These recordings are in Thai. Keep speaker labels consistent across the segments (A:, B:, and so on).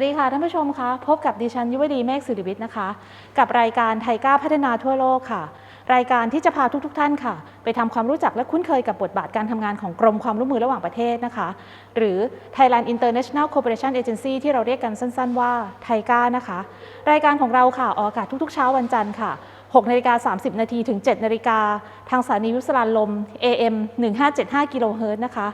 A: สวัสดีค่ะท่านผู้ชมคะพบกับดิฉันยุวดีเมฆสิริวิทย์นะคะ กับรายการไทยก้าพัฒนาทั่วโลกค่ะ รายการที่จะพาทุกๆทท่านค่ะ ไปทำความรู้จักและคุ้นเคยกับบทบาทการทำงานของกรมความร่วมมือระหว่างประเทศนะคะ หรือ Thailand International Cooperation Agency ที่เราเรียกกันสั้น ๆ ว่าไทยก้านะคะ รายการของเราค่ะออกอากาศทุกๆ เช้าวันจันทร์ค่ะ6นาฬิกา30 นาทีถึง 7 นาฬิกา ทางสถานีวิทยุสลานลม AM 1575 กิโลเฮิรตซ์นะคะ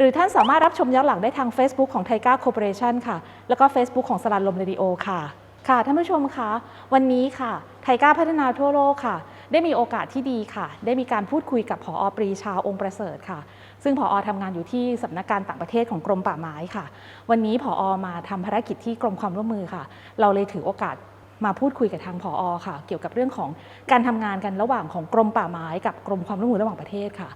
A: หรือท่านสามารถรับชมย้อนหลังได้ทาง Facebook ของไทก้าคอร์ปอเรชันค่ะ แล้วก็ Facebook ของสลันลมเรดิโอค่ะ ค่ะท่านผู้ชมคะวันนี้ค่ะไทก้าพัฒนาทั่วโลกค่ะ ได้มีโอกาสที่ดีค่ะ ได้มีการพูดคุยกับผอปรีชาองค์ประเสริฐค่ะ ซึ่งผอทำงานอยู่ที่สำนักการต่างประเทศของกรมป่าไม้ค่ะ วันนี้ผอมาทำภารกิจที่กรมความร่วมมือค่ะ เราเลยถือโอกาสมาพูดคุยกับทางผอค่ะ เกี่ยวกับเรื่องของการทำงานกันระหว่างของกรมป่าไม้ กับกรมความร่วมมือระหว่างประเทศค่ะ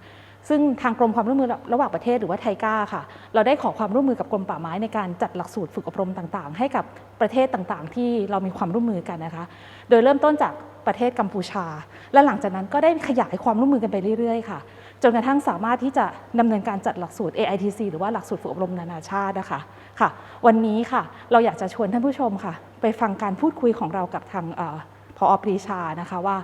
A: ซึ่งทางกรมความร่วมมือระหว่างประเทศหรือว่าไทก้าค่ะ เราได้ขอความร่วมมือกับกรมป่าไม้ในการจัดหลักสูตรฝึกอบรมต่างๆ ให้กับประเทศต่างๆ ที่เรามีความร่วมมือกันนะคะ โดยเริ่มต้นจากประเทศกัมพูชา และหลังจากนั้นก็ได้ขยายความร่วมมือกันไปเรื่อยๆ ค่ะ จนกระทั่งสามารถที่จะดำเนินการจัดหลักสูตร AITC หรือว่าหลักสูตรฝึกอบรมนานาชาตินะคะค่ะ วันนี้ค่ะเราอยากจะชวนท่านผู้ชมค่ะ ไปฟังการพูดคุยของเรากับทางออพอปรีชานะคะว่า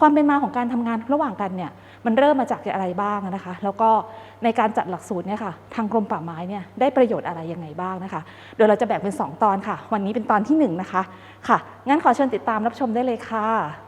A: ความเป็นมาของการทำงานระหว่างกันเนี่ยมันเริ่มมาจากอะไรบ้างนะคะ แล้วก็ในการจัดหลักสูตรเนี่ยค่ะทางกรมป่าไม้เนี่ยได้ประโยชน์อะไรยังไงบ้างนะคะ โดยเราจะแบ่งเป็น 2 ตอนค่ะ วันนี้เป็นตอนที่1นะคะค่ะงั้นขอเชิญติดตามรับชมได้เลยค่ะ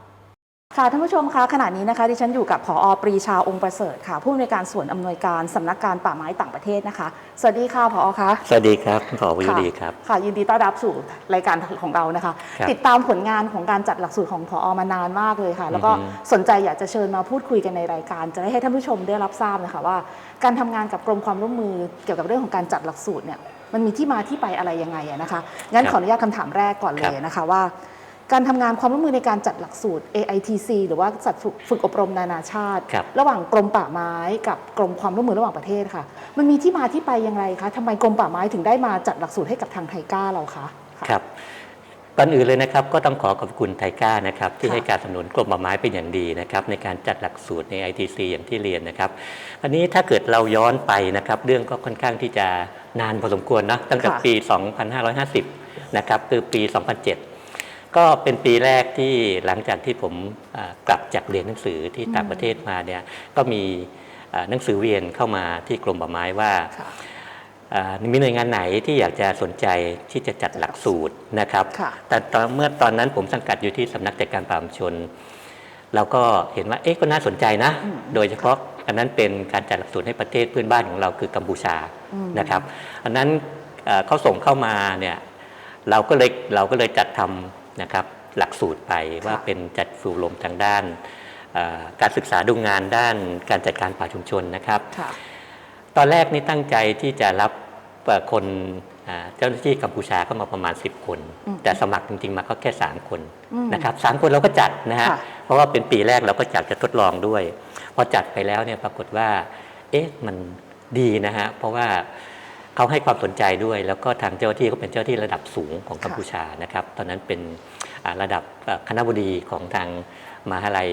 A: ค่ะท่านผู้ชมคะขณะนี้นะคะดิฉันอยู่กับผอปรีชาองค์ประเสริฐค่ะผู้อำนวยการส่วนอำนวยการสำนักการป่าไม้ต่างประเทศนะคะ สวัสดีค่ะผอคะ
B: สวัสดีครับคุณผอวิวดีครับ
A: ค่ะยินดีต้อนรับสู่รายการของเรานะคะ
B: ครับ
A: ติดตามผลงานของการจัดหลักสูตรของพอมานานมากเลยค่ะ แล้วก็
B: อือฮึ
A: สนใจอยากจะเชิญมาพูดคุยกันในรายการ จะได้ให้ท่านผู้ชมได้รับทราบนะคะว่า การทำงานกับกรมความร่วมมือเกี่ยวกับเรื่องของการจัดหลักสูตรเนี่ยมันมีที่มาที่ไปอะไรยังไงอะนะคะงั้นขออนุญาตคำถามแรกก่อนเลยนะคะว่า การทำงานความร่วมมือในการจัดหลักสูตร AITC หรือว่าจัดฝึกฝึกอบรมนานาชาติ
B: ครับ
A: ระหว่างกรมป่าไม้กับกรมความร่วมมือระหว่างประเทศค่ะ มันมีที่มาที่ไปอย่างไรคะทำไมกรมป่าไม้ถึงได้มาจัดหลักสูตรให้กับทางไทก้าเราคะะ
B: ครับก่อนอื่นเลยนะครับก็ต้องขอขอบคุณไทก้านะครับที่
A: ค่ะ
B: ให้การสนับสนุนกรมป่าไม้เป็นอย่างดีนะครับในการจัดหลักสูตรใน ITC อย่างที่เรียนนะครับ อันนี้ถ้าเกิดเราย้อนไปนะครับเรื่องก็ค่อนข้างที่จะนานพอสมควรนะตั้งแต่ปี 2550 นะครับคือปี 2007 ก็เป็นปีแรกที่หลังจากที่ผมอ่ากลับจากเรียนหนังสือที่ต่างประเทศมาเนี่ยก็มีอ่าหนังสือเวียนเข้ามาที่กรมป่าไม้ว่า
A: ค่ะ
B: อ่ามีหน่วยงานไหนที่อยากจะสนใจที่จะจัดหลักสูตรนะครับ
A: ค่ะ
B: แต่ตอนเมื่อตอนนั้นผมสังกัดอยู่ที่สำนักจัดการป่าชุมชน เราก็เห็นว่าเอ๊ะก็น่าสนใจนะ
A: อืม
B: โดยเฉพาะอันนั้นเป็นการจัดหลักสูตรให้ประเทศเพื่อนบ้านของเราคือกัมพูชา
A: อืม
B: นะครับ อันนั้นเอ่อเขาส่งเข้ามาเนี่ยเราก็เลยเราก็เลยจัดทำ นะครับหลักสูตรไปว่าเป็นจัดฝึกอบรมทางด้านเอ่อการศึกษาดูงานด้านการจัดการป่าชุมชนนะครับ
A: ค่ะ
B: ตอนแรกนี่ตั้งใจที่จะรับเอ่อคนอ่าเจ้าหน้าที่กัมพูชาเข้ามาประมาณ 10 คน
A: อืม
B: แต่สมัครจริงๆมาก็แค่ 3 คน
A: อืม
B: นะครับสามคนเราก็จัดนะฮะ
A: ค่ะ
B: เพราะว่าเป็นปีแรกเราก็จัดจะทดลองด้วย พอจัดไปแล้วเนี่ยปรากฏว่า เอ๊ะมันดีนะฮะเพราะว่า เขาให้ความสนใจด้วย แล้วก็ทางเจ้าหน้าที่ก็เป็นเจ้าหน้าที่ระดับสูงของกัมพูชานะครับ ตอนนั้นเป็นอ่าระดับเอ่อคณะบดีของทางมหาลัย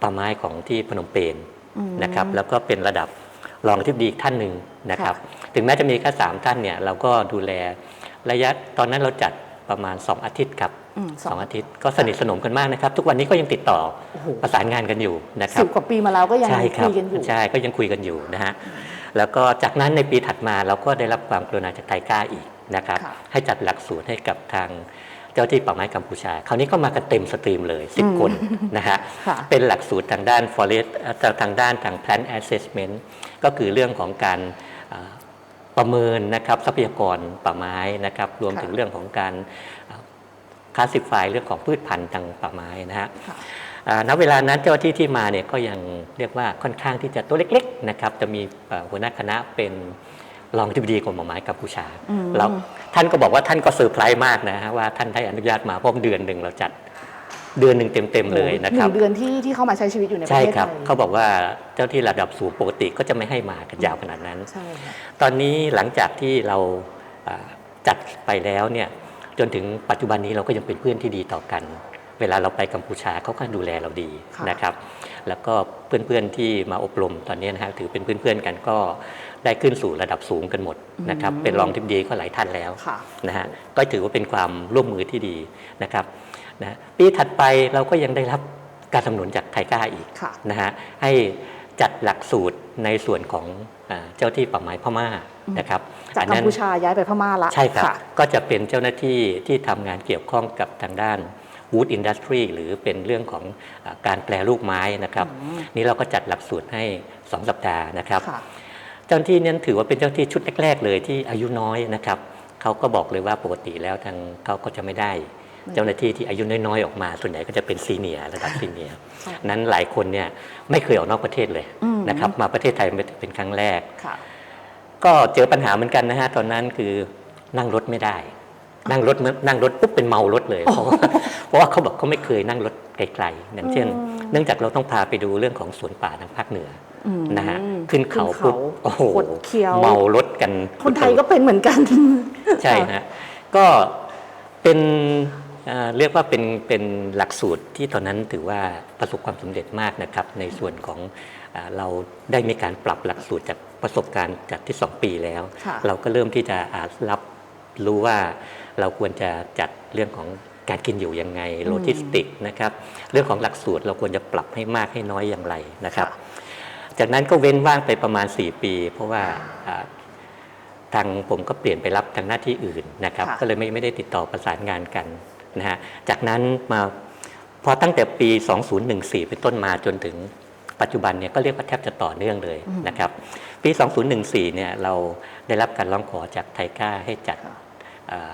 B: ป่าไม้ของที่พนมเปญ
A: อืม
B: นะครับ แล้วก็เป็นระดับรองอธิบดีอีกท่านหนึ่งนะครับ ถึงแม้จะมีแค่สามท่านเนี่ยเราก็ดูแลระยะตอนนั้นเราจัดประมาณ 2 อาทิตย์ครับ
A: อืมส
B: ส
A: อ
B: องงอาทิตย์ก็สนิทสนมกันมากนะครับ ทุกวันนี้ก็ยังติดต่อ
A: โอ้โห
B: ประสานงานกันอยู่นะครั
A: สิ
B: บ
A: บกว่าปีมาแล้วก็ยัง
B: ใช่ครั
A: คุ
B: บ
A: ยกันอยู่
B: ใช่ก็ยังคุยกันอยู่นะฮะ แล้วก็จากนั้นในปีถัดมาเราก็ได้รับความกรุณาจากไทยก้าอีกนะครับ
A: ค่ะ
B: ให้จัดหลักสูตรให้กับทางเจ้าที่ป่าไม้กัมพูชา คราวนี้ก็มากันเต็มสตรีมเลย 10 คนนะฮะ
A: ค่ะ
B: เป็นหลักสูตรทางด้าน forest เอ่อทางด้านทาง plan assessment ก็คือเรื่องของการอ่าประเมินนะครับทรัพยากรป่าไม้นะครับ รวม
A: ค่ะ
B: ถึงเรื่องของการ คลาสสิฟายเรื่องของพืชพันธุ์ทางป่าไม้นะฮะ
A: ค่ะ
B: อ่าณเวลานั้นเจ้าหน้าที่ที่มาเนี่ยก็ยังเรียกว่าค่อนข้างที่จะตัวเล็กๆนะครับจะมีเอ่อหัวหน้าคณะเป็นผรองที่ดีกรมป่าไม้กัมพูชา
A: อืม
B: แล้วท่านก็บอกว่าท่านก็เซอร์ไพรส์มากนะฮะว่าท่านให้อนุญาตมาเพราะเดือนหนึ่งเราจัดเดือนหนึ่งเต็มๆเลยนะ
A: ห
B: ครั
A: นึ่
B: บ
A: งเดือนที่ที่เข้ามาใช้ชีวิตอยู่ในประ
B: ใช่
A: เทศ
B: ครั
A: ไท
B: บ
A: ย
B: เขาบอกว่าเจ้าที่ระดับสูงปกติก็จะไม่ให้มากันยาวขนาดนั้น
A: ใช่ค่ะ
B: ตอนนี้หลังจากที่เราอ่าจัดไปแล้วเนี่ย จนถึงปัจจุบันนี้เราก็ยังเป็นเพื่อนที่ดีต่อกัน เวลาเราไปกัมพูชาเขาก็ดูแลเราดี
A: ค่ะ
B: นะครับ แล้วก็เพื่อนๆที่มาอบรมตอนนี้นะฮะถือเป็นเพื่อนๆกันก็ได้ขึ้นสู่ระดับสูงกันหมดนะครับ เป็นรองทิบดีก็หลายท่านแล้ว
A: ค่ะ
B: นะฮะก็ถือว่าเป็นความร่วมมือที่ดีนะครับนะปีถัดไปเราก็ยังได้รับการสนับสนุนจากไทก้าอีก
A: ค่ะ
B: นะฮะให้จัดหลักสูตรในส่วนของอ่า เจ้าที่ป่าไม้พม่านะครับ
A: จาก
B: อัน
A: กัม
B: นั้น
A: พูชาย้ายไปพม่าละ
B: ใช่ครับะก็จะเป็นเจ้าหน้าที่ที่ทำงานเกี่ยวข้องกับทางด้าน wood industry หรือเป็นเรื่องของอาการแปลรูปไม้นะครับ นี่เราก็จัดหลักสูตรให้ 2 สัปดาห์นะครับ
A: ค่ะ
B: เจ้าหน้าที่นั้นถือว่าเป็นเจ้าหน้าที่ชุดแรก ๆ เลยที่อายุน้อยนะครับเขาก็บอกเลยว่าปกติแล้วทางเขาก็จะไม่ได้ เจ้าหน้าที่ที่อายุน้อยๆออกมา ส่วนใหญ่ก็จะเป็นซีเนียร์ระดับซีเนียร์
A: ค่ะ
B: นั้นหลายคนเนี่ยไม่เคยออกนอกประเทศเลย
A: อืม
B: นะครับ มาประเทศไทยเป็นครั้งแรก
A: ค่ะ
B: ก็เจอปัญหาเหมือนกันนะฮะตอนนั้นคือนั่งรถไม่ได้ นั่งรถเมื่อนั่งรถปุ๊บเป็นเมารถเลยเพราะว่าเพราะว่าเขาบอกเขาไม่เคยนั่งรถไกลๆอย่างเช่น
A: อืม
B: เนื่องจากเราต้องพาไปดูเรื่องของสวนป่าทางภาคเหนือ
A: อืม
B: นะฮะขึ้นเขา
A: ขึ้น
B: ปุ๊บโอ้โห
A: คดเคี้ยว
B: เมารถกัน
A: คนไทยก็เป็นเหมือนกัน
B: ใช่ฮะก็เป็น เอ่อเรียกว่าเป็นเป็นหลักสูตรที่ตอนนั้นถือว่าประสบความสำเร็จมากนะครับ ในส่วนของเออเราได้มีการปรับหลักสูตรจากประสบการณ์จากที่ 2 ปีแล้ว
A: ค่ะ
B: เราก็เริ่มที่จะอาจรับรู้ว่าเราควรจะจัดเรื่องของการกินอยู่ยังไงโลจิสติกนะครับเรื่องของหลักสูตรเราควรจะปรับให้มากให้น้อยอย่างไรนะครับ จากนั้นก็เว้นว่างไปประมาณ 4 ปี เพราะว่าอ่าทางผมก็เปลี่ยนไปรับทางหน้าที่อื่นนะครับ
A: ค่ะ
B: ก็เลยไม่ไม่ได้ติดต่อประสานงานกัน นะฮะจากนั้นมาพอตั้งแต่ปี 2014 เป็นต้นมาจนถึงปัจจุบันเนี่ยก็เรียกว่าแทบจะต่อเนื่องเลยนะครับ ปี 2014 เนี่ยเราได้รับการร้องขอจากไทก้าให้จัดอ่า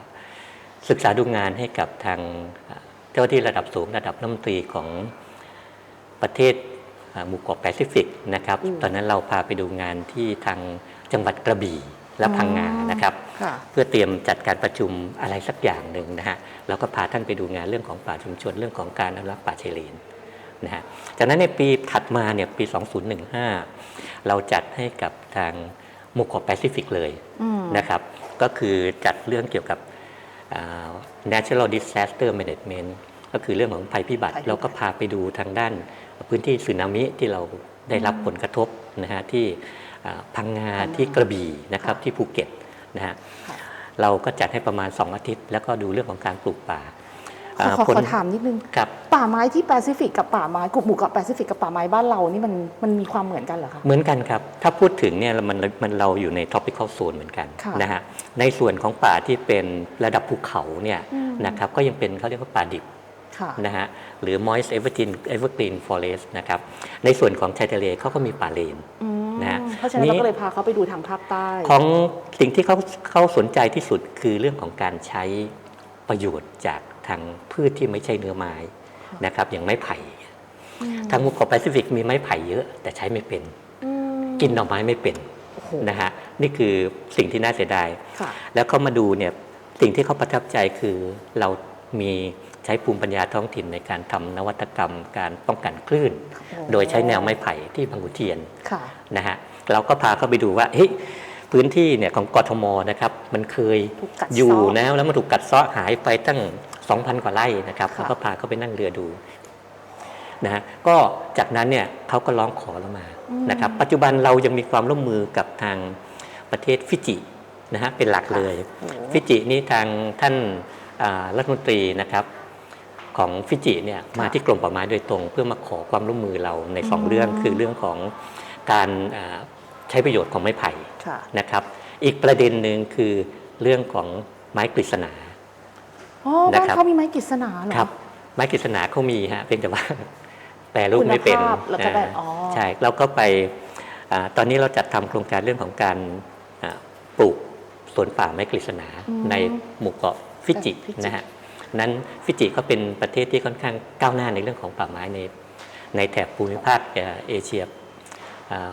B: ศึกษาดูงานให้กับทางอ่าเจ้าหน้าที่ระดับสูงระดับรัฐมนตรีของประเทศอ่าหมู่เกาะแปซิฟิกนะครับ ตอนนั้นเราพาไปดูงานที่ทางจังหวัดกระบี่และพังงานะครับ
A: ค่ะ
B: เพื่อเตรียมจัดการประชุมอะไรสักอย่างหนึ่งนะฮะเราก็พาท่านไปดูงานเรื่องของป่าชุมชนเรื่องของการอนุรักษ์ป่าชายเลนนะฮะจากนั้นในปีถัดมาเนี่ยปี 2015 เราจัดให้กับทางหมู่เกาะแปซิฟิกเลย
A: อืม
B: นะครับ ก็คือจัดเรื่องเกี่ยวกับอ่า natural disaster management ก็คือเรื่องของภัยพิบัติ
A: ภัยพิบัติ
B: เราก็พาไปดูทางด้านพื้นที่สึนามิที่เราได้รับผลกระทบนะฮะที่อ่าพังงาที่กระบี่นะครับที่ภูเก็ต นะฮะ
A: ค่ะ
B: เราก็จัดให้ประมาณ 2 อาทิตย์ แล้วก็ดูเรื่องของการปลูกป่า
A: ขอขอ
B: ผล
A: ขอถามนิดนึง
B: ครับ
A: ป่าไม้ที่แปซิฟิกกับป่าไม้กลุ่มหมู่เกาะแปซิฟิกกับป่าไม้บ้านเรานี่มันมันมีความเหมือนกันเหรอคะ
B: เหมือนกันครับ ถ้าพูดถึงเนี่ยมันมันเราอยู่ใน tropical zone เหมือนกัน
A: ค่ะ
B: นะฮะในส่วนของป่าที่เป็นระดับภูเขาเนี่ย
A: อืม
B: นะครับก็ยังเป็นเขาเรียกว่าป่าดิบ
A: ค่ะ
B: นะฮะหรือ moist evergreen evergreen forest นะครับในส่วนของชายทะเลเขาก็มีป่าเลน
A: อืม
B: นะฮะ
A: เพราะฉะนั้น
B: นี่
A: เราก็เลยพาเขาไปดูทางภาคใต้
B: ของสิ่งที่เขาเขาสนใจที่สุดคือเรื่องของการใช้ประโยชน์จากทางพืชที่ไม่ใช่เนื้อไม้นะครับ อย่างไม้ไผ่
A: อืม
B: ทางหมู่เกาะแปซิฟิกมีไม้ไผ่เยอะ แต่ใช้ไม่เป็น
A: อืม
B: กินหน่อไม้ไม่เป็น
A: โอ้โห
B: นะฮะนี่คือสิ่งที่น่าเสียดาย
A: ค่ะ
B: แล้วเขามาดูเนี่ยสิ่งที่เขาประทับใจคือเรามีใช้ภูมิปัญญาท้องถิ่นในการทำนวัตกรรม การป้องกันคลื่น
A: โอ้
B: โดยใช้แนวไม้ไผ่ที่บางขุนเทียน
A: ค่ะ
B: นะฮะ เราก็พาเขาไปดูว่าเฮ้ยพื้นที่เนี่ยของกทมนะครับมันเคย
A: ถูกกัด
B: อยู่
A: เซาะ
B: นะแล้วมันถูกกัดเซาะหายไปตั้ง 2,000 กว่าไร่นะครับ
A: ค่ะ
B: เขาก็พาเขาไปนั่งเรือดูนะฮะก็จากนั้นเนี่ยเขาก็ร้องขอเรามานะครับ ปัจจุบันเรายังมีความร่วมมือกับทางประเทศฟิจินะฮะเป็นหลักเลย
A: โอ้โห
B: ฟิจินี่ทางท่านอ่ารัฐมนตรีนะครับของฟิจิเนี่ยมาที่กรมป่าไม้โดยตรง เพื่อมาขอความร่วมมือเราในสอง
A: อืม
B: เรื่องคือเรื่องของการอ่า ใช้ประโยชน์ของไม้ไผ่
A: ค่ะ
B: นะครับ อีกประเด็นหนึ่งคือเรื่องของไม้กฤษณา
A: อ๋อบ้าน
B: นะครับ
A: เขามีไม้กฤษณาเหรอ
B: ครับ ไม้กฤษณาเขามีฮะเพียงแต่ว่าแปลรูปไม่เป็น
A: คุณภาพแล้วก็แบบอ๋อ
B: ใช่เราก็ไปอาตอนนี้เราจัดทำโครงการเรื่องของการอ่าปลูกสวนป่าไม้กฤษณา
A: อืม
B: ในหมู่เกาะฟิจิ
A: ฟิจิ
B: นะฮะนั้นฟิจิก็เป็นประเทศที่ค่อนข้างก้าวหน้าในเรื่องของป่าไม้ในในแถบภูมิภาคเอ่อเอเชียอ่า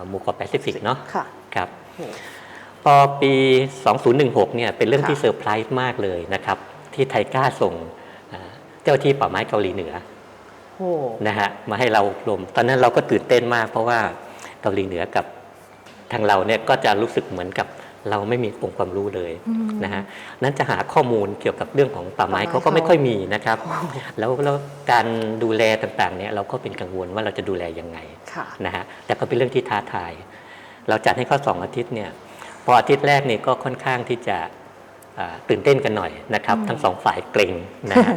B: หมู่เกาะแปซิฟิกเนาะ
A: ค่ะ
B: ครับ
A: โอ้โห
B: พอปี 2016 เนี่ยเป็นเรื่อง
A: ค่ะ
B: ที่เซอร์ไพรส์มากเลยนะครับ ที่ไทยกล้าส่งอ่าเจ้าที่ป่าไม้เกาหลีเหนือ
A: โอ้
B: นะฮะมาให้เราอบรมตอนนั้นเราก็ตื่นเต้นมากเพราะว่าเกาหลีเหนือกับทางเราเนี่ยก็จะรู้สึกเหมือนกับ เราไม่มีองค์ความรู้เลย
A: อืม
B: นะฮะนั้นจะหาข้อมูลเกี่ยวกับเรื่องของป่าไม้
A: ป่าไม้
B: เขาก็ไม่
A: เขา
B: ค่อยมีนะครับ แล้วแล้วการดูแลต่างๆเนี่ยเราก็เป็นกังวลว่าเราจะดูแลยังไง
A: ค่ะ
B: นะฮะแต่ก็เป็นเรื่องที่ท้าทาย เราจัดให้เขาสองอาทิตย์เนี่ยพออาทิตย์แรกเนี่ยก็ค่อนข้างที่จะอ่าตื่นเต้นกันหน่อยนะครับ
A: อืม
B: ทั้งสองฝ่ายเกรงนะฮะ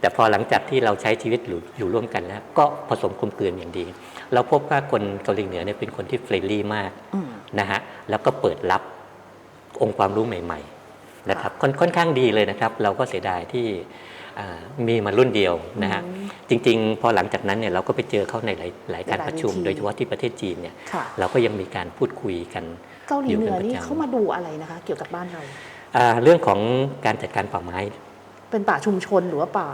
B: แต่พอหลังจากที่เราใช้ชีวิตอยู่อยู่ร่วมกันแล้ว ก็ผสมกลมกลืนอย่างดี เราพบว่าคนเกาหลีเหนือเนี่ยเป็นคนที่เฟรนลี่มาก
A: อืม
B: นะฮะแล้วก็เปิดรับ องค์ความรู้ใหม่ๆนะครับค่อนค่อนข้างดีเลยนะครับ เราก็เสียดายที่อ่ามีมารุ่นเดียวนะฮะ
A: อืม
B: จริง ๆ พอหลังจากนั้นเนี่ยเราก็ไปเจอเขาในหลายหลายการ
A: หลาย
B: ประชุม
A: เวที
B: โดยเฉพาะที่ประเทศจีนเนี่ย
A: ค่ะ
B: เราก็ยังมีการพูดคุยกัน
A: เกาหลีเหนือนี่
B: อยู่เป็นประจำ
A: เขามาดูอะไรนะคะ เกี่ยวกับบ้านเรา
B: อ่าเรื่องของการจัดการป่าไม้
A: เป็นป่าชุมชนหรือว่าป่า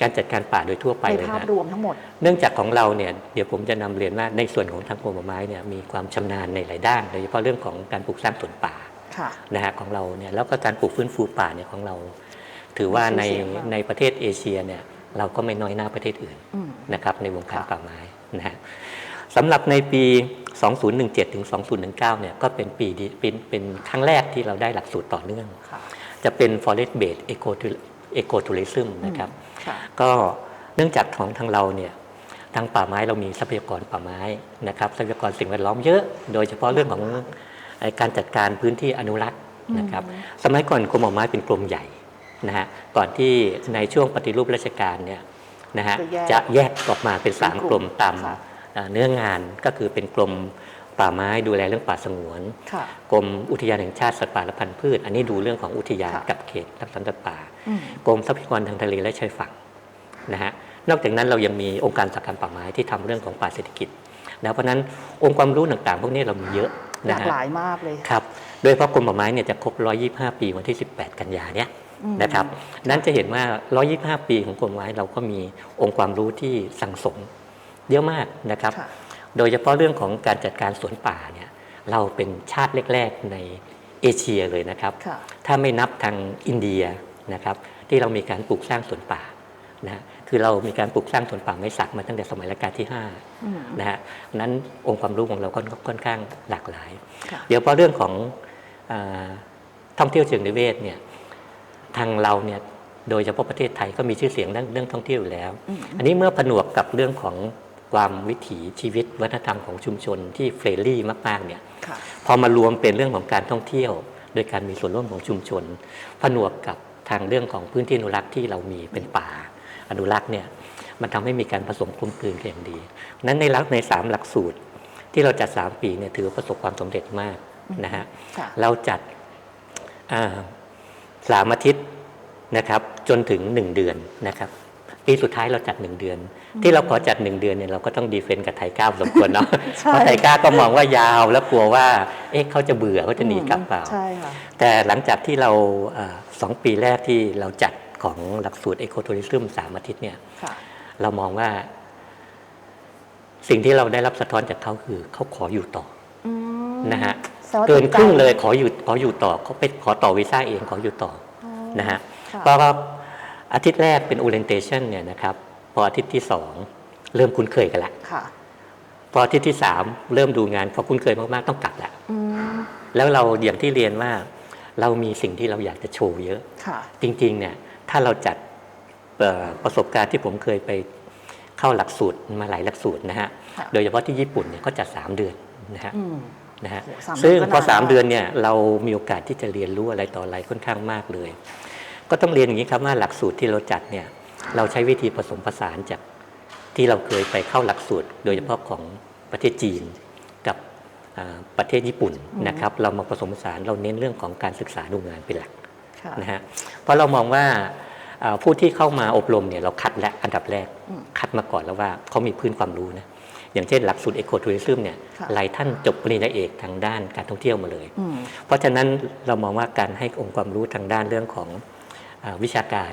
B: การจัดการป่าโดยทั่วไป
A: ใน
B: เลย
A: ภาพ
B: นะ
A: รวมทั้งหมด
B: เนื่องจากของเราเนี่ยเดี๋ยวผมจะนำเรียนว่าในส่วนของทางกรมป่าไม้เนี่ยมีความชำนาญในหลายด้าน โดยเฉพาะเรื่องของการปลูกสร้างสวนป่า
A: ค่ะ
B: นะฮะของเราเนี่ยแล้วก็การปลูกฟื้นฟูป่าเนี่ยของเรา ถือว่าใน
A: มีชื่อเสียงมาก
B: ในประเทศเอเชียเนี่ยเราก็ไม่น้อยหน้าประเทศอื่น
A: อืม
B: นะครับในวงการ
A: ค่ะ
B: ป่าไม้นะฮะสำหรับในปี 2017 ถึง 2019 เนี่ยก็เป็นปีที่เป็นเป็นครั้งแรกที่เราได้หลักสูตรต่อเนื่อง
A: ค่ะ
B: จะเป็น forest based eco ecotourism นะครับ
A: ค่ะ
B: ก็เนื่องจากของทางเราเนี่ยทางป่าไม้เรามีทรัพยากรป่าไม้นะครับทรัพยากรสิ่งแวดล้อมเยอะ โดยเฉพาะเรื่องของไอ้ การจัดการพื้นที่อนุรักษ์นะครับ
A: อืม
B: สมัยก่อนกรมป่าไม้เป็นกรมใหญ่นะฮะก่อนที่ในช่วงปฏิรูปราชการเนี่ยนะฮะ
A: จะแยก
B: จะแยกออกมาเป็นสาม
A: เป็น
B: ก
A: ก
B: ร
A: ลุ่
B: ม
A: ม
B: ตาม
A: ค่ะ
B: อ่าเนื้องานก็คือเป็นกรมป่าไม้ดูแลเรื่องป่าสงวน
A: ค่ะ
B: กรมอุทยานแห่งชาติสัตว์ป่าและพันธุ์พืช อันนี้ดูเรื่องของอุทยาน
A: ค่ะ
B: กับเขตรักษาสัตว์ป่า
A: อืม
B: กรมทรัพยากรทางทะเลและชายฝั่งนะฮะนอกจากนั้นเรายังมีองค์การสักการป่าไม้ที่ทำเรื่องของป่าเศรษฐกิจนะเพราะฉะนั้นองค์ความรู้ต่างๆ พวกนี้เรามีเยอะ
A: ห
B: นะ
A: ลาก
B: ฮะ
A: หลายมากเลย
B: ครับโดยเฉพาะกรมป่าไม้เนี่ยจะครบ 125 ปีวันที่ 18 กันยาเนี่ย
A: อืม
B: นะครับนั้นจะเห็นว่า 125 ปีของกรมป่าไม้เราก็มีองค์ความรู้ที่สั่งสมเยอะมากนะครับ
A: ค่ะ
B: โดยเฉพาะเรื่องของการจัดการสวนป่าเนี่ยเราเป็นชาติแรก ๆ ในเอเชียเลยนะครับ
A: ค่ะ
B: ถ้าไม่นับทางอินเดียนะครับที่เรามีการปลูกสร้างสวนป่านะ คือเรามีการปลูกสร้างสวนป่าไม้สักมาตั้งแต่สมัยรัชกาลที่
A: อืม
B: 5นะฮะนั้นองค์ความรู้ของเราก็ค่อนข้างหลากหลาย
A: ค่ะ
B: เดี๋ยวพอเรื่องของอาท่องเที่ยวเชิงนิเวศเนี่ยทางเราเนี่ยโดยเฉพาะประเทศไทยก็มีชื่อเสียงเรื่องเรื่องท่องเที่ยวอยู่แล้ว
A: อืม
B: อันนี้เมื่อผนวกกับเรื่องของความวิถีชีวิตวัฒนธรรมของชุมชนที่เฟรนลี่มากๆเนี่ย
A: ค่ะ
B: พอมารวมเป็นเรื่องของการท่องเที่ยว โดยการมีส่วนร่วมของชุมชน ผนวกกับทางเรื่องของพื้นที่อนุรักษ์ที่เรามีเป็นป่า อนุรักษ์เนี่ยมันทำให้มีการผสมกลมกลืนกันอย่างดีนั้นในหลักในสามหลักสูตรที่เราจัด 3 ปีเนี่ยถือว่าประสบความสำเร็จมากนะฮะ
A: ค่ะ
B: เราจัดอ่าสามอาทิตย์นะครับจนถึง 1 เดือนนะครับปีสุดท้ายเราจัด1เดือน ที่เราขอจัด1เดือนเนี่ยเราก็ต้องดีเฟนต์กับไทยก้าวสมควรเนาะ
A: ใช่
B: เพราะไทยก้าก็มองว่ายาวแล้วกลัวว่าเอ๊ะเขาจะเบื่อเขาจะหนีกลับเปล่า
A: ใช่ค่ะ
B: แต่หลังจากที่เราอาสองปีแรกที่เราจัด ของหลักสูตรเอโคทัวริซึมสามอาทิตย์เนี่ย
A: ค่ะ
B: เรามองว่า สิ่งที่เราได้รับสะท้อนจากเขาคือเขาขออยู่ต่อ
A: อืม
B: นะฮะ
A: แสดงว่า
B: เกิน
A: ติดใจ
B: ครึ่งเลยขออยู่ขออยู่ต่อเขาไปขอต่อวีซ่าเองขออยู่ต่อ
A: อ๋อ
B: นะฮะ
A: ค่ะ
B: เพราะว่าอาทิตย์แรกเป็น orientation เนี่ยนะครับพออาทิตย์ที่สองเริ่มคุ้นเคยกันละ
A: ค่ะ
B: พออาทิตย์ที่สามเริ่มดูงานพอคุ้นเคยมากๆต้องกลับละ
A: อืม
B: แล้วเราอย่างที่เรียนว่าเรามีสิ่งที่เราอยากจะโชว์เยอะ
A: ค่ะ
B: จริงๆเนี่ย ถ้าเราจัดเอ่อประสบการณ์ที่ผมเคยไปเข้าหลักสูตรมาหลายหลักสูตรนะฮะ
A: ค่ะ
B: โดยเฉพาะที่ญี่ปุ่นเนี่ยก็จัด 3 เดือนนะฮะ
A: อืม
B: นะฮะ
A: โอ้สามเดือน
B: ซึ่ง
A: ก็
B: พอนา
A: น
B: สาม
A: มาก
B: เดือนเนี่ยเรามีโอกาสที่จะเรียนรู้อะไรต่ออะไรค่อนข้างมากเลย ก็ต้องเรียนอย่างนี้ครับว่าหลักสูตรที่เราจัดเนี่ยเราใช้วิธีผสมผสานจากที่เราเคยไปเข้าหลักสูตร โดยเฉพาะของประเทศจีนกับอ่าประเทศญี่ปุ่นนะครับ เรามาผสมผสานเราเน้นเรื่องของการศึกษาดูงานเป็นหลัก
A: ค่ะ
B: นะฮะเพราะเรามองว่าอ่าผู้ที่เข้ามาอบรมเนี่ยเราคัดและอันดับแรก
A: อืม
B: คัดมาก่อนแล้วว่าเขามีพื้นความรู้นะอย่างเช่นหลักสูตรเอโคทัวริซึมเนี่ย
A: ค่ะ
B: หลายท่านจบปริญญาเอกทางด้านการท่องเที่ยวมาเลย
A: อืม
B: เพราะฉะนั้นเรามองว่าการให้องค์ความรู้ทางด้านเรื่องของอาวิชาการ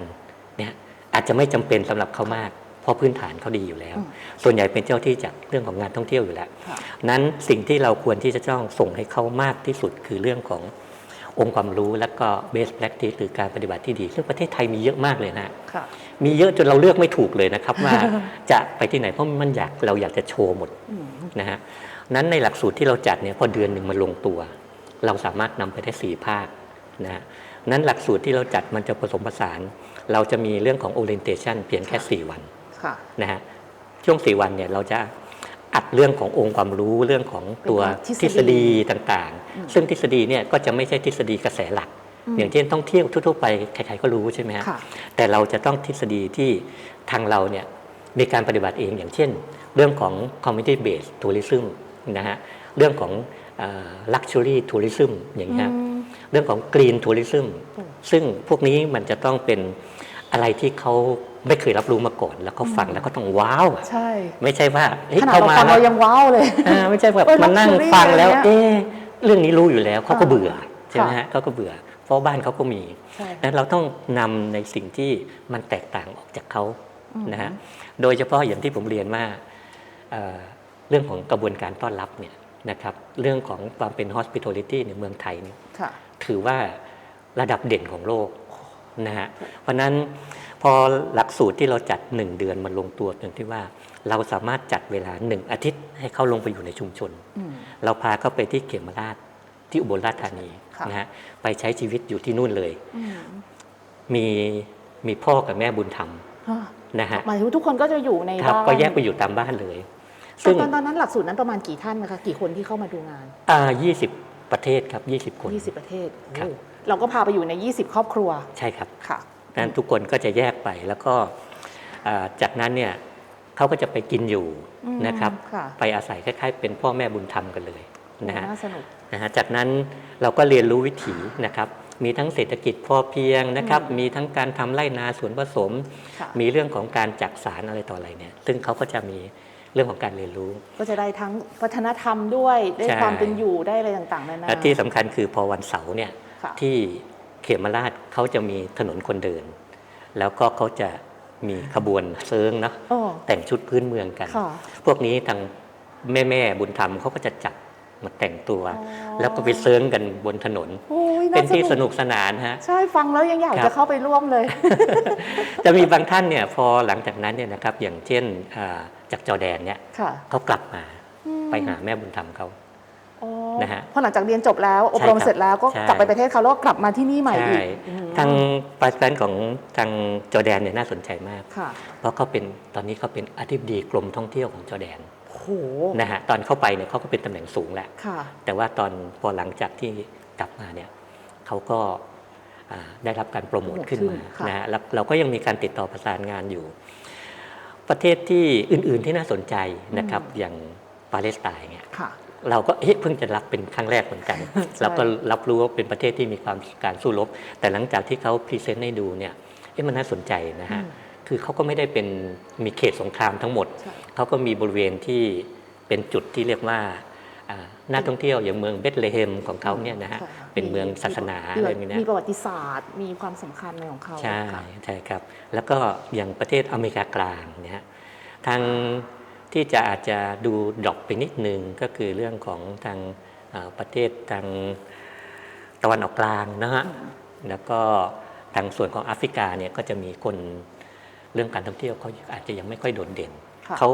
B: เนี่ยอาจจะไม่จำเป็นสำหรับเขามาก เพราะพื้นฐานเขาดีอยู่แล้ว
A: อืม
B: ส่วนใหญ่เป็นเจ้าที่จากเรื่องของงานท่องเที่ยวอยู่แล้ว
A: ค่ะ
B: นั้นสิ่งที่เราควรที่จะต้องส่งให้เขามากที่สุดคือเรื่องของ องค์ความรู้และก็ best practice หรือการปฏิบัติที่ดี ซึ่งประเทศไทยมีเยอะมากเลยนะ
A: ค่ะ
B: มีเยอะจนเราเลือกไม่ถูกเลยนะครับ ว่าจะไปที่ไหนเพราะมันอยากเราอยากจะโชว์หมด
A: อืม
B: นะฮะนั้นในหลักสูตรที่เราจัดเนี่ยพอเดือนหนึ่งมันลงตัว เราสามารถนำไปได้สี่ภาคนะฮะนั้นหลักสูตรที่เราจัดมันจะผสมผสาน เราจะมีเรื่องของ orientation เพียงแค่ 4 วัน
A: ค่ะ
B: นะฮะช่วง 4 วันเนี่ยเราจะ อัดเรื่องขององค์ความรู้เรื่องของตัว
A: เป็น
B: ทฤ
A: ทฤ
B: ษ
A: ษฎี
B: ฎีต่าง
A: อืม
B: ๆซึ่งทฤษฎีเนี่ยก็จะไม่ใช่ทฤษฎีกระแสหลัก
A: อืม
B: อย่างเช่นท่องเที่ยวทั่วๆไปใครๆก็รู้ใช่ไหมฮะ
A: ค่ะ
B: แต่เราจะต้องทฤษฎีที่ทางเราเนี่ยมีการปฏิบัติเองอย่างเช่น เรื่องของ community based tourism นะฮะเรื่องของเอ่อ luxury tourism อย่างเงี้ย
A: อืม
B: เรื่องของ green tourism
A: อืม
B: ซึ่งพวกนี้มันจะต้องเป็นอะไรที่เขา ไม่เคยรับรู้มาก่อน แล้วก็ฟังแล้วก็ต้องว้าวอะ
A: ใช่
B: ไม่ใช่ว่าเฮ้ย
A: ขนาด
B: เข้า
A: เรา
B: มา
A: ฟัง
B: แล้
A: เรา
B: ว
A: ยังว้าวเลย
B: อ่าไม่ใช่แบบ
A: เออ
B: มานั่ง
A: luxury
B: ฟังแล้ว
A: อะไรเงี้ย
B: เอ๊ะเรื่องนี้รู้อยู่แล้วเขาก็
A: อ่า
B: เบื่อใช่ไหม
A: ค่ะ
B: ฮะเขาก็เบื่อ เพราะบ้านเขาก็มี
A: ใช่
B: นั้นเราต้องนำในสิ่งที่มันแตกต่างออกจากเขา
A: อืม
B: นะฮะโดยเฉพาะอย่างที่ผมเรียนว่าเอ่อเรื่องของกระบวนการต้อนรับเนี่ยนะครับ เรื่องของความเป็น hospitality ในเมืองไทยเนี่ย
A: ค่ะ
B: ถือว่าระดับเด่นของโลกนะฮะเพราะฉะนั้น พอหลักสูตรที่เราจัด 1 เดือนมันลงตัวตรงที่ว่า เราสามารถจัดเวลา1อาทิตย์ให้เขาลงไปอยู่ในชุมชน
A: อืม
B: เราพาเขาไปที่เขมราชที่อุบลราชธานี
A: ค่ะ
B: นะฮะไปใช้ชีวิตอยู่ที่นู่นเลย
A: อืม
B: มีมีพ่อกับแม่บุญธรรม
A: อะ
B: นะฮะ
A: หมายถึงว่าทุกคนก็จะอยู่ใน
B: ครับ
A: บ้าน
B: ก็แยกไปอยู่ตามบ้านเลย
A: ซึ่
B: ซึ่
A: ง
B: ง
A: ตอนตอนนั้นหลักสูตรนั้นประมาณกี่ท่านนะคะกี่คนที่เข้ามาดูงาน
B: อ่า20ประเทศครับ20คน
A: 20ประเทศ
B: ครับ
A: โอ้เราก็พาไปอยู่ใน20ครอบครัว
B: ใช่ครับ
A: ค่ะ
B: นั้นทุกคนก็จะแยกไปแล้วก็อ่าจากนั้นเนี่ยเขาก็จะไปกินอยู่
A: อืม
B: นะครับ
A: ค่ะ
B: ไปอาศัยคล้ายๆ เป็นพ่อแม่บุญธรรมกันเลยนะฮะ
A: น่าสนุก
B: นะฮะจากนั้นเราก็เรียนรู้วิถีนะครับ มีทั้งเศรษฐกิจพอเพียงนะครับ
A: อืม
B: มีทั้งการทำไร่นาสวนผสม
A: ค่ะ
B: มีเรื่องของการจักสารอะไรต่ออะไรเนี่ยซึ่งเขาก็จะมีเรื่องของการเรียนรู้
A: ก็จะได้ทั้งวัฒนธรรมด้วยได้
B: ใช่
A: ความเป็นอยู่ได้อะไรต่างๆนานา
B: และที่สำคัญคือพอวันเสาร์เนี่ย
A: ค่ะ
B: ที่ เขมราชเขาจะมีถนนคนเดิน แล้วก็เขาจะมีขบวนเซิงเนาะ
A: โอ้
B: แต่งชุดพื้นเมืองกัน
A: ค่ะ
B: พวกนี้ทางแม่แม่ๆบุญธรรมเขาก็จะจับมาแต่งตัว
A: อ๋อ
B: แล้วก็ไปเซิงกันบนถนน
A: โอ้ย
B: เป็นที่ส
A: นุ
B: นุกสนานฮะ
A: ใช่ฟังแล้วยังอยาก
B: ครับ
A: จะเข้าไปร่วมเลย
B: จะมีบางท่านเนี่ยพอหลังจากนั้นเนี่ยนะครับอย่างเช่นอ่าจากจอร์แดนเนี่ย
A: ค่ะ
B: เขากลับมา
A: อืม
B: ไปหาแม่บุญธรรมเขา
A: อ๋อ
B: นะฮะ
A: พอหลังจากเรียนจบแล้ว อบ
B: ใช่
A: รม
B: ครับ
A: เสร็จแล้วก็
B: ใช่
A: กลับไปประเทศเขาแล้วก็กลับมาที่นี่ใหม่อี
B: ใช่
A: กอืม
B: ทางปาสแปนของทางจอร์แดนเนี่ยน่าสนใจมาก
A: ค่ะ
B: เพราะเขาเป็นตอนนี้เขาเป็นอธิบดีกรมท่องเที่ยวของจอร์แดน
A: โห
B: นะฮะตอนเข้าไปเนี่ยเขาก็เป็นตำแหน่งสูงแหละ
A: ค่ะ
B: แต่ว่าตอนพอหลังจากที่กลับมาเนี่ยเขาก็อ่าได้รับการโปรโมทขึ้นมา
A: ค่ะ
B: นะฮะแล้วเราก็ยังมีการติดต่อประสานงานอยู่ ประเทศที่อื่น ๆที่น่าสนใจนะครับอย่างปาเลสไตน์เนี่ย
A: ค่ะ
B: เราก็เอ๊ะเพิ่งจะรับเป็นครั้งแรกเหมือนกัน
A: ใช่
B: เราก็รับรู้ว่าเป็นประเทศที่มีความการสู้รบ แต่หลังจากที่เขาพรีเซนต์ให้ดูเนี่ยเอ๊ะมันน่าสนใจนะฮะ
A: อืม
B: คือเขาก็ไม่ได้เป็นมีเขตสงครามทั้งหมด
A: ใช่
B: เขาก็มีบริเวณที่เป็นจุดที่เรียกว่าอ่าน่าท่องเที่ยวอย่างเมืองเบธเลเฮมของเขาเนี่ยนะฮะ
A: ใช่ค่
B: เป็นเมืองศาสนา
A: มี
B: อะไรแบบนี้
A: มี
B: นะ
A: ประวัติศาสตร์มีความสำคัญในของเขา
B: ใช่
A: ค่ะ
B: ใช่ครับ แล้วก็อย่างประเทศอเมริกากลางเนี่ยฮะทาง ที่จะอาจจะดูดรอปไปนิดนึงก็คือเรื่องของทางอ่าประเทศทางตะวันออกกลางนะฮะแล้วก็ทางส่วนของแอฟริกาเนี่ยก็จะมีคนเรื่องการท่องเที่ยวเขาอาจจะยังไม่ค่อยโดดเด่น
A: ค่ะ
B: เขา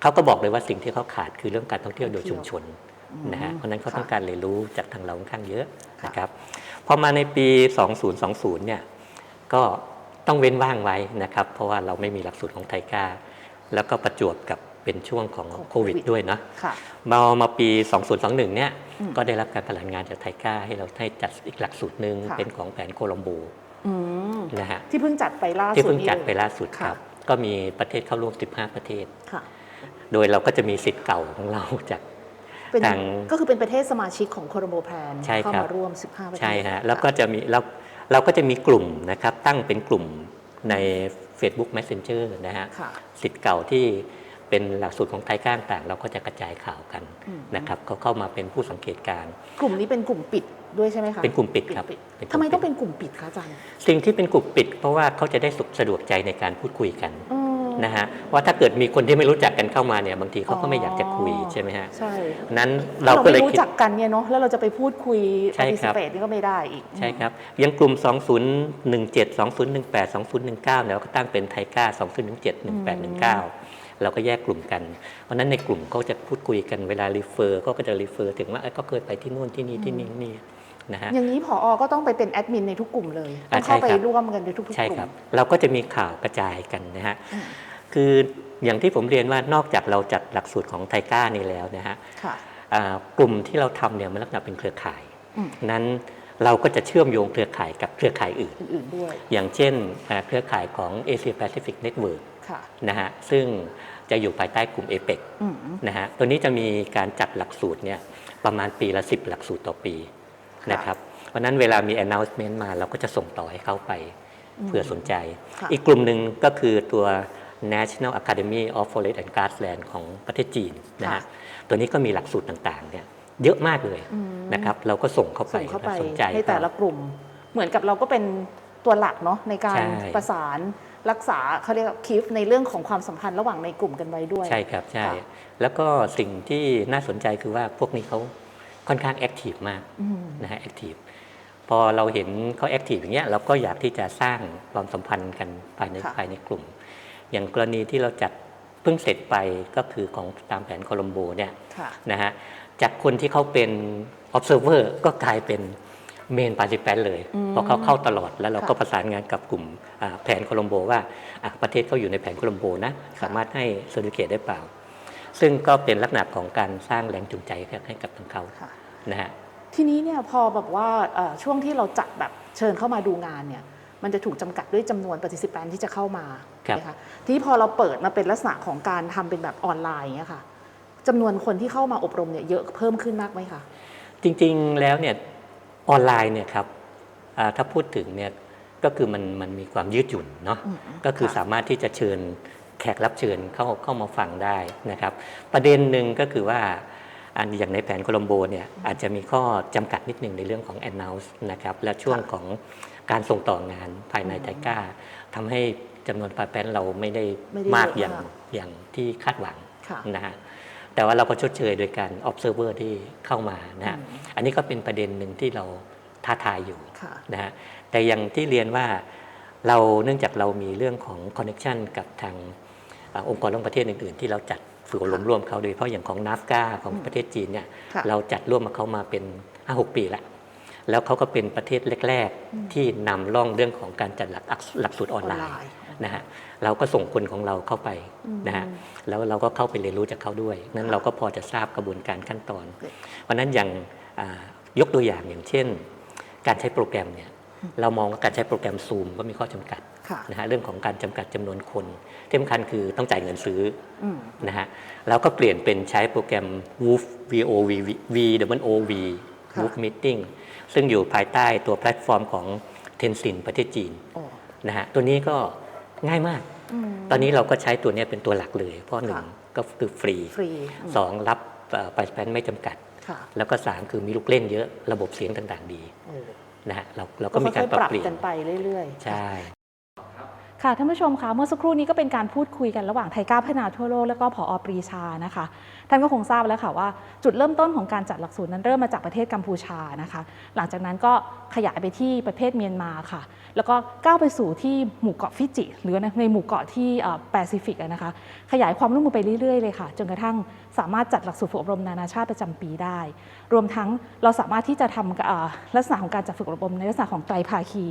B: เขาก็บอกเลยว่าสิ่งที่เขาขาดคือเรื่องการท่องเที่ยวโดยชุมชน
A: อืม
B: นะฮะเพราะฉะนั้นเขา
A: ค่ะ
B: ต้องการเรียนรู้จากทางเราค่อนข้างเยอะ
A: ค่ะ
B: นะครับพอมาในปี 2020 เนี่ยก็ต้องเว้นว่างไว้นะครับ เพราะว่าเราไม่มีหลักสูตรของไทก้า แล้วก็ประจวบกับ เป็นช่วงของ
A: ของ
B: โควิด
A: โควิด
B: ด้วยเนาะ
A: ค่ะ
B: มามาปี 2021 เนี่ย
A: อืม
B: ก็ได้รับการประสานงานจากไทก้าให้เราให้จัดอีกหลักสูตรหนึ่ง
A: ค่ะ
B: เป็นของแผนโคลัมโบ
A: อืม
B: นะฮะ
A: ที่เพิ่งจัดไปล่าสุด
B: ที่เพิ่งจัด
A: นี่
B: ไปล่าสุดค
A: ค่ะ
B: รับ ก็มีประเทศเข้าร่วม 15 ประเทศ
A: ค่ะ
B: โดยเราก็จะมีสิทธิ์เก่าของเราจาก
A: เป็น
B: ทาง
A: ก็คือเป็นประเทศสมาชิกของโคโรโมแพน
B: ใช่
A: เข้า
B: ครับ
A: มาร่วม 15 ประเทศ
B: ใช่ฮะแล้วก็จะมีเราเราก็จะมีกลุ่มนะครับตั้งเป็นกลุ่มใน Facebook Messenger นะฮะ
A: ค่ะ
B: สิทธิ์เก่าที่ เป็นหลักสูตรของไทยก้างต่าง เราก็จะกระจายข่าวกัน
A: อืม
B: นะครับเขาเข้ามาเป็นผู้สังเกตการณ์
A: กลุ่มนี้เป็นกลุ่มปิดด้วยใช่ไหมคะ
B: เป็นกลุ่มปิดครับ
A: ปิด
B: เป็นกลุ่ม
A: ทำไมต้อง
B: ปิด
A: เป็นกลุ่มปิดคะอาจารย์
B: สิ่งที่เป็นกลุ่มปิด เพราะว่าเขาจะได้สะดวกใจในการพูดคุยกัน
A: อืม
B: นะฮะว่าถ้าเกิดมีคนที่ไม่รู้จักกันเข้ามาเนี่ยบางทีเขาก็ไม่อยากจะคุย
A: อ๋อ
B: ใช่ไหมฮะ
A: ใช่
B: นั้น
A: เรา
B: เราก็
A: ไม่
B: เลย
A: รู้
B: คิด
A: จักกันเนี่ยเนาะแล้วเราจะไปพูดคุย
B: ใช่ครับ
A: participate นี่ก็ไม่ได้อีก
B: ใช่ครับอยังกลุ่ม 2017 2018 2019เนี่ยเราก็ตั้งเป็นไทก้า 2017 1819 เราก็แยกกลุ่มกัน เพราะฉะนั้นในกลุ่มเขาจะพูดคุยกันเวลารีเฟอร์ก็จะรีเฟอร์ถึงว่าเอ้ยก็เคยไปที่นู่นที่นี่ที่นี่นี่นะฮะ
A: อย่างนี้ผอก็ต้องไปเป็นแอดมินในทุกกลุ่มเลยต้
B: อ่า
A: องเข้าไป
B: ใช่ครับ
A: ร่วมกันในทุกๆกลุ่ม
B: ใช่ครับ เราก็จะมีข่าวกระจายกันนะฮะ
A: อืม
B: คืออย่างที่ผมเรียนว่านอกจากเราจัดหลักสูตรของไทก้านี่แล้วนะฮะ
A: ค่ะ
B: อ่ากลุ่มที่เราทำเนี่ยมันลักษณะเป็นเครือข่าย
A: อืม
B: นั้นเราก็จะเชื่อมโยงเครือข่ายกับเครือข่ายอื่น
A: อื่นๆด้วย
B: อย่างเช่นอ่าเครือข่ายของ Asia Pacific Network
A: ค่ะ
B: นะฮะซึ่งจะอยู่ภายใต้กลุ่ม APEC
A: อืม
B: นะฮะตัวนี้จะมีการจัดหลักสูตรเนี่ยประมาณปีละ 10 หลักสูตรต่อปี
A: ค่ะ
B: นะครับเพราะฉะนั้นเวลามี announcement มาเราก็จะส่งต่อให้เข้าไป
A: อืม
B: เพื่อสนใจ
A: ค่ะ
B: อีกกลุ่มหนึ่งก็คือตัว National Academy of Forest and Grassland ของประเทศจีนนะฮะตัวนี้ก็มีหลักสูตรต่างๆเนี่ยเยอะมากเลย
A: อืม
B: นะครับเราก็ส่งเข้าไป
A: ส่งเข้าไป
B: สนใจ
A: ในแต่ละ
B: เขา
A: กลุ่ม เหมือนกับเราก็เป็นตัวหลักเนาะในการ
B: ใช่
A: ประสาน รักษาเขาเรียกคีฟในเรื่องของความสัมพันธ์ระหว่างในกลุ่มกันไว้ด้วย
B: ใช่ครับใช่
A: ค่ะ
B: แล้วก็สิ่งที่น่าสนใจคือว่าพวกนี้เขาค่อนข้างแอคทีฟมาก
A: อืม
B: นะฮะแอคทีฟพอเราเห็นเขาแอคทีฟอย่างเงี้ยเราก็อยากที่จะสร้างความสัมพันธ์กันภายใน
A: ค่ะ
B: ภายในกลุ่ม อย่างกรณีที่เราจัดเพิ่งเสร็จไปก็คือของตามแผนโคลัมโบเนี่ย
A: ค่ะ
B: นะฮะจากคนที่เขาเป็น observer ก็กลายเป็น main participant เลย
A: อืม
B: เพราะเขาเข้าตลอดแล้วเราก็
A: ค่ะ
B: ประสานงานกับกลุ่มอ่าแผนโคลัมโบว่าอะประเทศเขาอยู่ในแผนโคลัมโบนะสามารถให้เซอร์ติเกตได้เปล่า ซึ่งก็เป็นลักษณะของการสร้างแรงจูงใจให้กับทางเขา
A: ค่ะ
B: นะฮะ
A: ทีนี้เนี่ยพอแบบว่าเอ่อช่วงที่เราจัดแบบเชิญเข้ามาดูงานเนี่ยมันจะถูกจำกัดด้วยจำนวน participant ที่จะเข้ามา
B: ครับ
A: นะคะทีนี้พอเราเปิดมาเป็นลักษณะของการทำเป็นแบบออนไลน์อย่างเงี้ยค่ะจำนวนคนที่เข้ามาอบรมเนี่ยเยอะเพิ่มขึ้นมากไหมคะ
B: จริงๆแล้วเนี่ย ออนไลน์เนี่ยครับอ่าถ้าพูดถึงเนี่ยก็คือมันมันมีความยืดหยุ่นเนาะ
A: อืม
B: ก็คือ
A: ค่ะ
B: สามารถที่จะเชิญแขกรับเชิญเข้าเข้ามาฟังได้นะครับ ประเด็นหนึ่งก็คือว่าอันอย่างในแผนโคลัมโบเนี่ยอาจจะมีข้อจำกัดนิดหนึ่งในเรื่องของ announce นะครับและช่วงของการส่งต่องานภายในไทก้าทำให้จำนวนปาแปนเราไม่ได้
A: ไม่ได้
B: มาก
A: เยอะ
B: อย่าง
A: มาก
B: อย่างที่คาดหวัง
A: ค่ะ
B: นะฮะ แต่ว่าเราก็ชดเชยโดยการ observer ที่เข้ามานะฮะ
A: อืม
B: อันนี้ก็เป็นประเด็นหนึ่งที่เราท้าทายอยู่
A: ค่ะ
B: นะฮะแต่อย่างที่เรียนว่าเราเนื่องจากเรามีเรื่องของ connection กับทางอ่าองค์กรระหว่างประเทศอื่น ๆ ที่เราจัดฝึกอบรมร่วมเขาโดยเฉพาะอย่างของนาฟกาของ
A: อืม
B: ประเทศจีนเนี่ย
A: ค่ะ
B: เราจัดร่วมกับเขามาเป็น 5-6 ปีแล้วแล้วเขาก็เป็นประเทศแรก
A: อืม
B: ๆที่นำร่องเรื่องของการจัดหลักหลักสูตรออนไลน์ นะฮะเราก็ส่งคนของเราเข้าไป
A: อืม
B: นะฮะแล้วเราก็เข้าไปเรียนรู้จากเขาด้วยนั้น
A: ค่ะ
B: เราก็พอจะทราบกระบวนการขั้นตอน
A: เด็ด
B: เพราะฉะนั้นอย่างอ่ายกตัวอย่างอย่างเช่น การใช้โปรแกรมเนี่ยเรามองว่าการใช้โปรแกรมซูมก็มีข้อจำกัด
A: ค่ะ
B: นะฮะเรื่องของการจำกัดจำนวนคนที่สำคัญคือต้องจ่ายเงินซื้อ
A: อืม
B: นะฮะเราก็เปลี่ยนเป็นใช้โปรแกรม Woof V O V V W O V
A: ค่ะ
B: Woof Meeting ซึ่งอยู่ภายใต้ตัวแพลตฟอร์มของ Tencent ประเทศจีน
A: โอ้
B: นะฮะตัวนี้ก็ ง่ายมาก
A: อืม
B: ตอนนี้เราก็ใช้ตัวเนี้ยเป็นตัวหลักเลย เพราะหนึ่ง
A: ค่ะ
B: ก็คือฟรี
A: ฟรีอืม
B: สองรับไปสแปนไม่จำกัด
A: ค่ะ
B: แล้วก็สามคือมีลูกเล่นเยอะระบบเสียงต่างๆดี
A: โอ้
B: นะฮะเราเรา
A: ก็
B: ก็มี
A: ค่
B: การ
A: อยๆ
B: ป
A: ป
B: รั
A: รั
B: บบเปลี่ยน
A: กันไปเรื่อยๆ
B: ใช่
A: ค่ะท่านผู้ชมคะเมื่อสักครู่นี้ก็เป็นการพูดคุยกันระหว่างไทยก้าวพัฒนาทั่วโลกและก็ผอปรีชานะคะ ท่านก็คงทราบแล้วค่ะว่าจุดเริ่มต้นของการจัดหลักสูตรนั้นเริ่มมาจากประเทศกัมพูชานะคะ หลังจากนั้นก็ขยายไปที่ประเทศเมียนมาค่ะ แล้วก็ก้าวไปสู่ที่หมู่เกาะฟิจิ หรือในหมู่เกาะที่แปซิฟิกนะคะ ขยายความร่วมมือไปเรื่อยๆเลยค่ะ จนกระทั่งสามารถจัดหลักสูตรฝึกอบรมนานาชาติประจำปีได้ รวมทั้งเราสามารถที่จะทำลักษณะของการจัดฝึกอบรมในลักษณะของไตรภาคี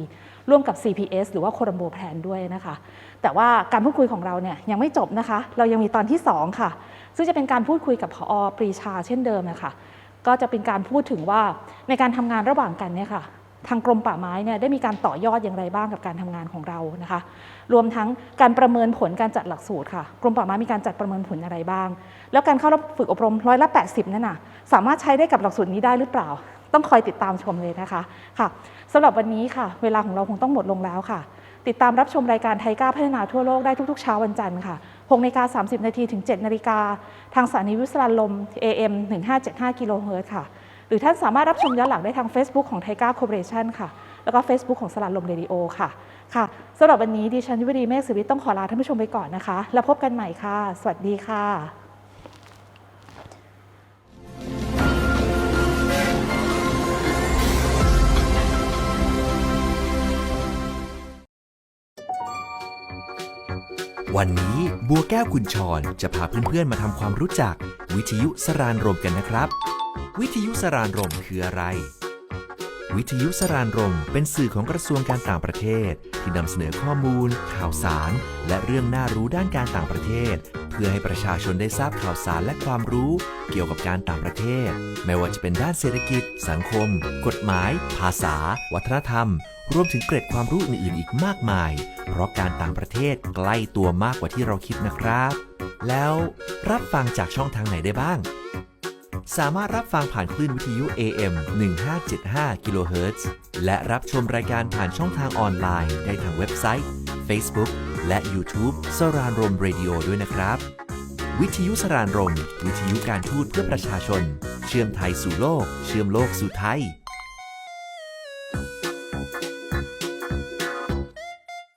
A: ร่วมกับ CPS หรือว่าโคลัมโบแพลนด้วยนะคะ แต่ว่าการพูดคุยของเราเนี่ยยังไม่จบนะคะ เรายังมีตอนที่ 2 ค่ะ ซึ่งจะเป็นการพูดคุยกับพอปรีชาเช่นเดิมนะคะก็จะเป็นการพูดถึงว่าในการทำงานระหว่างกันเนี่ยค่ะทางกรมป่าไม้เนี่ยได้มีการต่อยอดอย่างไรบ้างกับการทำงานของเรานะคะ รวมทั้งการประเมินผลการจัดหลักสูตรค่ะ กรมป่าไม้มีการจัดประเมินผลอะไรบ้าง แล้วการเข้ารับฝึกอบรมร้อยละ80นั่นน่ะสามารถใช้ได้กับหลักสูตรนี้ได้หรือเปล่า ต้องคอยติดตามชมเลยนะคะค่ะสำหรับวันนี้ค่ะ เวลาของเราคงต้องหมดลงแล้วค่ะ ติดตามรับชมรายการไทยก้าพัฒนาทั่วโลกได้ทุกๆเช้าวันจันทร์ค่ะ6นาฬิกา30 นาทีถึง 7 นาฬิกา ทางสถานีวิทยุลม AM 1575กิโลเฮิรตซ์ค่ะ หรือท่านสามารถรับชมย้อนหลังได้ทาง Facebook ของไทก้าคอร์ปอเรชันค่ะ แล้วก็ Facebook ของสลาลมเรดิโอค่ะ ค่ะสำหรับวันนี้ดิฉันยุวดีเมฆสุวิทย์ต้องขอลาท่านผู้ชมไปก่อนนะคะ แล้วพบกันใหม่ค่ะ สวัสดีค่ะ
C: วันนี้บัวแก้วคุณชรจะพาเพื่อนๆมาทำความรู้จัก วิทยุสรานรมกันนะครับ วิทยุสรานรมคืออะไร วิทยุสรานรมเป็นสื่อของกระทรวงการต่างประเทศ ที่นำเสนอข้อมูล ข่าวสาร และเรื่องน่ารู้ด้านการต่างประเทศ เพื่อให้ประชาชนได้ทราบข่าวสารและความรู้ เกี่ยวกับการต่างประเทศ ไม่ว่าจะเป็นด้านเศรษฐกิจ สังคม กฎหมาย ภาษา วัฒนธรรม รวมถึงเกร็ดความรู้อื่นๆ อีกมากมาย เพราะการต่างประเทศใกล้ตัวมากกว่าที่เราคิดนะครับ แล้วรับฟังจากช่องทางไหนได้บ้าง สามารถรับฟังผ่านคลื่นวิทยุ AM 1575กิโลเฮิรตซ์และรับชมรายการผ่านช่องทางออนไลน์ ได้ทางเว็บไซต์ Facebook และ YouTube สรานรมเรดิโอด้วยนะครับ วิทยุสรานรม วิทยุการทูตเพื่อประชาชน เชื่อมไทยสู่โลก เชื่อมโลกสู่ไทย